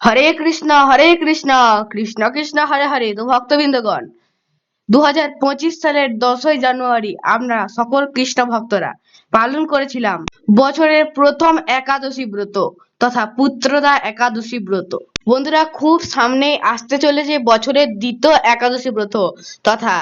হরে কৃষ্ণ হরে কৃষ্ণ কৃষ্ণ কৃষ্ণ, হরে হরে তো ভক্তবৃন্দগণ। দু হাজার পঁচিশ সালের দশই জানুয়ারি আমরা সকল কৃষ্ণ ভক্তরা পালন করেছিলাম বছরের প্রথম একাদশী ব্রত তথা পুত্রদা একাদশী ব্রত। বন্ধুরা, খুব সামনেই আসতে চলেছে বছরের দ্বিতীয় একাদশী ব্রত তথা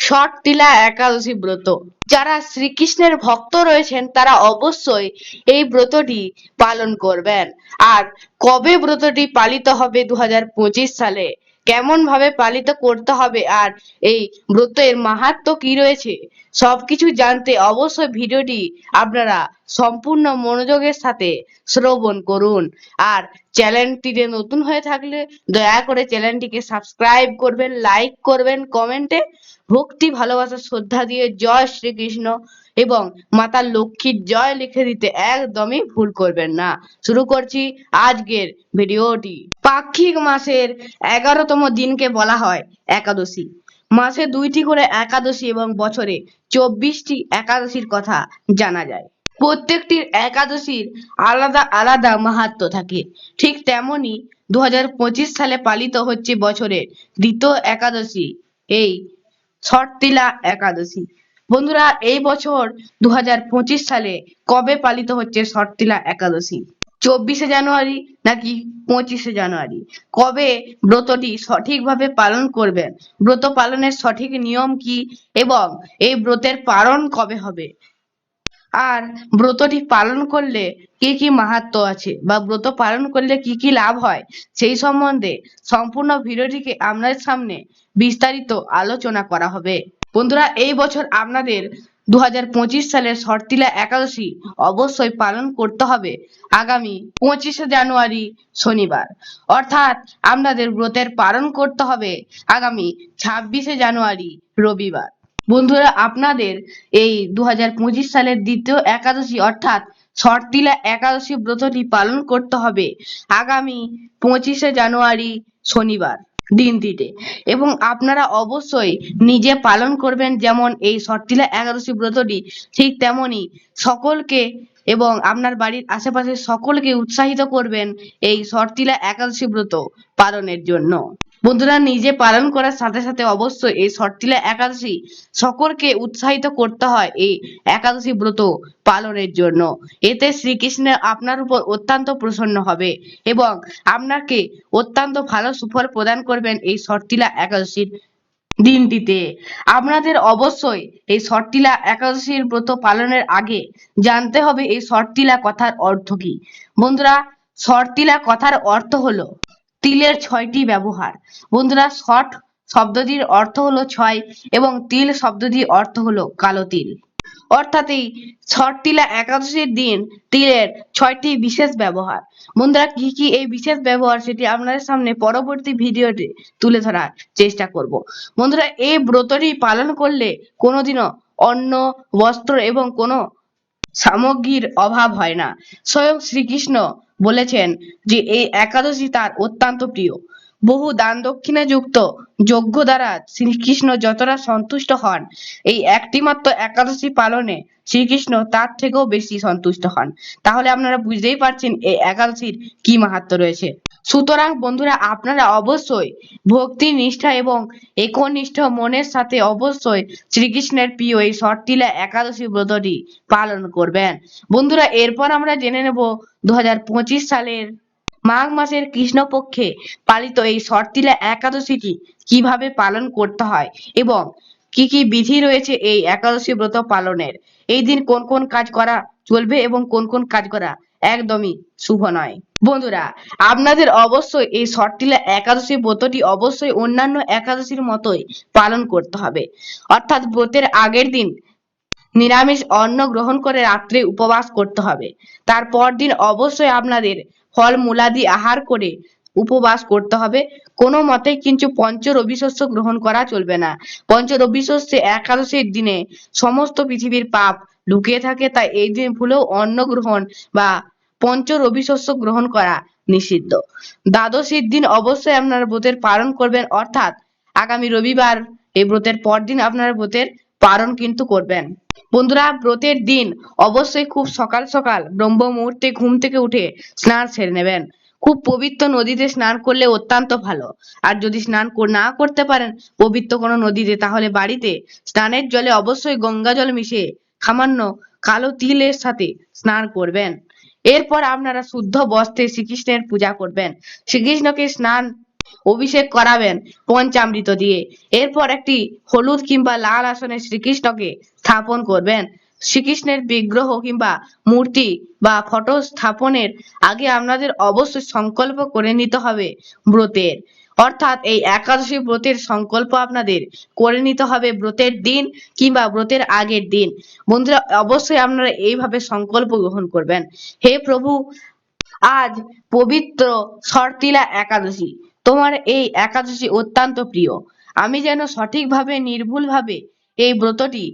ষট তিলা একাদশী ব্রত। যারা শ্রীকৃষ্ণের ভক্ত রয়েছেন, তারা অবশ্যই এই ব্রতটি পালন করবেন। আর কবে ব্রতটি পালিত হবে দু হাজার পঁচিশ সালে? কেমন ভাবে পালিত করতে হবে? আর এই ব্রতের মাহাত্ম কি রয়েছে? সবকিছু জানতে অবশ্যই ভিডিওটি আপনারা সম্পূর্ণ মনোযোগের সাথে শ্রবণ করুন। আর চ্যানেলটিতে নতুন হয়ে থাকলে দয়া করে চ্যানেলটিকে সাবস্ক্রাইব করবেন, লাইক করবেন, কমেন্টে ভক্তি, ভালোবাসা, শ্রদ্ধা দিয়ে জয় শ্রীকৃষ্ণ এবং মাতা লক্ষ্মীর জয় লিখে দিতে একদমই ভুল করবেন না। শুরু করছি আজকের ভিডিওটি। পাক্ষিক মাসের এগারোতম দিনকে বলা হয় একাদশী। মাসে দুইটি করে একাদশী এবং বছরে চব্বিশটি একাদশীর কথা জানা যায়। প্রত্যেকটির একাদশীর আলাদা আলাদা মাহাত্ম্য থাকে। ঠিক তেমনি দু হাজার পঁচিশ সালে পালিত হচ্ছে বছরের দ্বিতীয় একাদশী, এই ছটতিলা একাদশী। বন্ধুরা, এই বছর দু সালে কবে পালিত হচ্ছে ছটতিলা একাদশী? চব্বিশে জানুয়ারি নাকি পঁচিশে জানুয়ারি? কবে ব্রতটি সঠিকভাবে পালন করবেন? ব্রত পালনের সঠিক নিয়ম কি? এবং এই ব্রতের পালন কবে হবে? আর ব্রতটি পালন করলে কি কি মাহাত্ম্য আছে? বা ব্রত পালন করলে কি কি লাভ হয়? সেই সম্বন্ধে সম্পূর্ণ ভিডিওটিকে আপনাদের সামনে বিস্তারিত আলোচনা করা হবে। বন্ধুরা, এই বছর আপনাদের দু হাজার পঁচিশ সালের শর্তিলা একাদশী অবশ্যই পালন করতে হবে আগামী পঁচিশে জানুয়ারি শনিবার। অর্থাৎ আপনাদের ব্রতের পালন করতে হবে আগামী ছাব্বিশে জানুয়ারি রবিবার। বন্ধুরা, আপনাদের এই দু হাজার পঁচিশ সালের দ্বিতীয় একাদশী অর্থাৎ শর্তিলা একাদশী ব্রতটি পালন করতে হবে আগামী পঁচিশে জানুয়ারি শনিবার দিনটিতে। এবং আপনারা অবশ্যই নিজে পালন করবেন যেমন এই শর্তিলা একাদশী ব্রতটি, ঠিক তেমনি সকলকে এবং আপনার বাড়ির আশেপাশে সকলকে উৎসাহিত করবেন এই শর্তিলা একাদশী ব্রত পালনের জন্য। বন্ধুরা, নিজে পালন করার সাথে সাথে অবশ্যই এই শর্তিলা একাদশী সকলকে উৎসাহিত করতে হয় এই একাদশী ব্রত পালনের জন্য। এতে শ্রীকৃষ্ণ আপনার উপর অত্যন্ত প্রসন্ন হবে এবং আপনাকে অত্যন্ত ভালো সুফল প্রদান করবেন এই শর্তিলা একাদশীর দিনটিতে। আপনাদের অবশ্যই এই শর্তিলা একাদশীর ব্রত পালনের আগে জানতে হবে এই শর্তিলা কথার অর্থ কি। বন্ধুরা শর্তিলা কথার অর্থ হলো তিলের ছয়টি ব্যবহার। বন্ধুরা, শর্ট শব্দটির অর্থ হলো ছয় এবং তিল শব্দটির অর্থ হলো কালো তিল। অর্থাৎ এই ছটতিলা একাদশীর দিন তিলের ছয়টি বিশেষ ব্যবহার। বন্ধুরা, কি কি এই বিশেষ ব্যবহার সেটি আপনাদের সামনে পরবর্তী ভিডিওতে তুলে ধরার চেষ্টা করব। বন্ধুরা, এই ব্রতটি পালন করলে কোনোদিনও অন্ন, বস্ত্র এবং কোনো সামগ্রীর অভাব হয় না। স্বয়ং শ্রীকৃষ্ণ বলেছেন যে, এই একাদশী তার অত্যন্ত প্রিয়। বহু দান দক্ষিণা যুক্ত যজ্ঞ দ্বারা শ্রীকৃষ্ণ যতটা সন্তুষ্ট হন, এই একটিমাত্র একাদশী পালনে শ্রীকৃষ্ণ তার থেকেও বেশি সন্তুষ্ট হন। তাহলে আপনারা বুঝতেই পারছেন এই একাদশীর কি মাহাত্ম্য রয়েছে। সুতরাং বন্ধুরা, আপনারা অবশ্যই ভক্তি, নিষ্ঠা এবং একনিষ্ঠ মনের সাথে অবশ্যই শ্রীকৃষ্ণের প্রিয় এই শর্তিলা একাদশী ব্রতটি পালন করবেন। বন্ধুরা, এরপর আমরা জেনে নেব দু হাজার পঁচিশ সালের মাঘ মাসের কৃষ্ণপক্ষে পালিত এই শর্তিলা একাদশীটি কীভাবে পালন করতে হয় এবং কি কি বিধি রয়েছে এই একাদশী ব্রত পালনের? এই দিন কোন কোন কাজ করা চলবে এবং কোন কোন কাজ করা একদমই শুভ নয়। বন্ধুরা, আপনাদের অবশ্যই এই শর্তিলা একাদশী ব্রতটি অবশ্যই অন্যান্য একাদশীর মতোই পালন করতে হবে। অর্থাৎ ব্রতের আগের দিন নিরামিষ অন্ন গ্রহণ করে রাত্রে উপবাস করতে হবে। তারপর দিন অবশ্যই আপনাদের ফল মূলাদি আহার করে উপবাস করতে হবে। কোনো মতেই কিন্তু পঞ্চ রবি শস্য গ্রহণ করা চলবে না। পঞ্চ রবি শস্যে একাদশীর দিনে সমস্ত পৃথিবীর পাপ লুকিয়ে থাকে, তাই এই দিন ভুলেও অন্ন গ্রহণ বা পঞ্চ রবি শস্য গ্রহণ করা নিষিদ্ধ। দ্বাদশীর দিন অবশ্যই আপনারা ব্রতের পালন করবেন, অর্থাৎ আগামী রবিবার এই ব্রতের পরদিন আপনারা ব্রতের পালন কিন্তু করবেন। বন্ধুরা, ব্রতের দিন অবশ্যই খুব সকাল সকাল ব্রহ্ম মুহূর্তে ঘুম থেকে উঠে স্নান সেরে নেবেন। খুব পবিত্র নদীতে স্নান করলে অত্যন্ত ভালো। আর যদি স্নান না করতে পারেন পবিত্র কোনো নদীতে, তাহলে বাড়িতে স্নানের জলে অবশ্যই গঙ্গা জল মিশিয়ে সামান্য কালো তিলের সাথে স্নান করবেন। এরপর আপনারা শুদ্ধ বস্ত্রে শ্রীকৃষ্ণের পূজা করবেন। শ্রীকৃষ্ণকে স্নান অভিষেক করাবেন পঞ্চামৃত দিয়ে। এরপর একটি হলুদ কিংবা লাল আসনে শ্রীকৃষ্ণকে স্থাপন করবেন। শ্রীকৃষ্ণের বিগ্রহ কিংবা মূর্তি বা ফটো স্থাপনের আগে আপনাদের অবশ্যই সংকল্প করে নিতে হবে ব্রতের। অর্থাৎ এই একাদশী ব্রতের সংকল্প আপনাদের করে নিতে হবে ব্রতের দিন কিংবা ব্রতের আগের দিন। বন্ধুরা, অবশ্যই আপনারা এইভাবে সংকল্প গ্রহণ করবেন। হে প্রভু, আজ পবিত্র শর্তিলা একাদশী। তোমার এই একাদশী অত্যন্ত প্রিয়। আমি যেন সঠিকভাবে, নির্ভুলভাবে এই ব্রতটি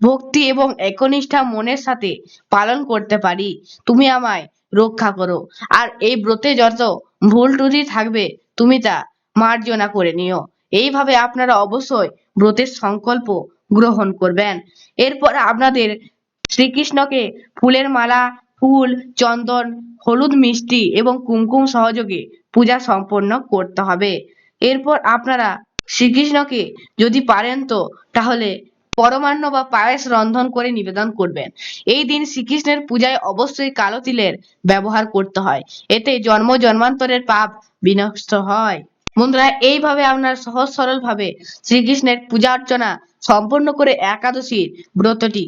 ভক্তি এবং একনিষ্ঠা মনের সাথে পালন করতে পারি। তুমি আমায় রক্ষা করো। আর এই ব্রতে যত ভুল ত্রুটি থাকবে, তুমি তা মার্জনা করে নিও। এইভাবে আপনারা অবশ্যই ব্রতের সংকল্প গ্রহণ করবেন। এরপর আপনাদের শ্রীকৃষ্ণকে ফুলের মালা, ফুল, চন্দন, হলুদ মিষ্টি এবং কুমকুম সহযোগে পূজা সম্পন্ন করতে হবে। এরপর আপনারা শ্রীকৃষ্ণকে যদি পারেন তো, তাহলে পরমান্ন বা পায়েস রন্ধন করে নিবেদন করবেন। এই দিন শ্রীকৃষ্ণের পূজায় অবশ্যই কালো তিলের ব্যবহার করতে হয়। এতে জন্ম জন্মান্তরের পাপ বিনষ্ট হয়। বন্ধুরা, এইভাবে আপনার সহজ সরল ভাবে শ্রীকৃষ্ণের পূজা অর্চনা সম্পন্ন করে একাদশীর ব্রতটি,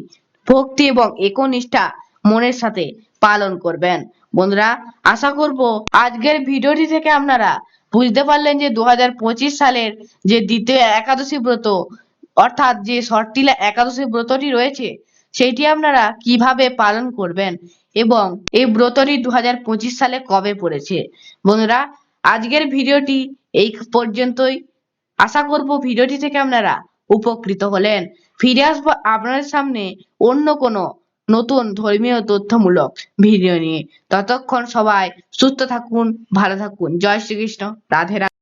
ভক্তি এবং একনিষ্ঠা মনের সাথে পালন করবেন। বন্ধুরা, আশা করব আজকের ভিডিওটি থেকে আপনারা বুঝতে পারলেন যে দু হাজার পঁচিশ সালের যে দ্বিতীয় একাদশী ব্রত অর্থাৎ যে শর্তিলা একাদশী ব্রতটি রয়েছে সেইটি আপনারা কীভাবে পালন করবেন এবং এই ব্রতটি দু সালে কবে পড়েছে? বন্ধুরা, আজকের ভিডিওটি এই পর্যন্তই। আশা করব ভিডিওটি থেকে আপনারা উপকৃত হলেন। ফিরে আসব আপনাদের সামনে অন্য কোনো নতুন ধর্মীয় তথ্যমূলক ভিডিও নিয়ে। ততক্ষণ সবাই সুস্থ থাকুন, ভালো থাকুন। জয় শ্রীকৃষ্ণ। রাধে রাধে।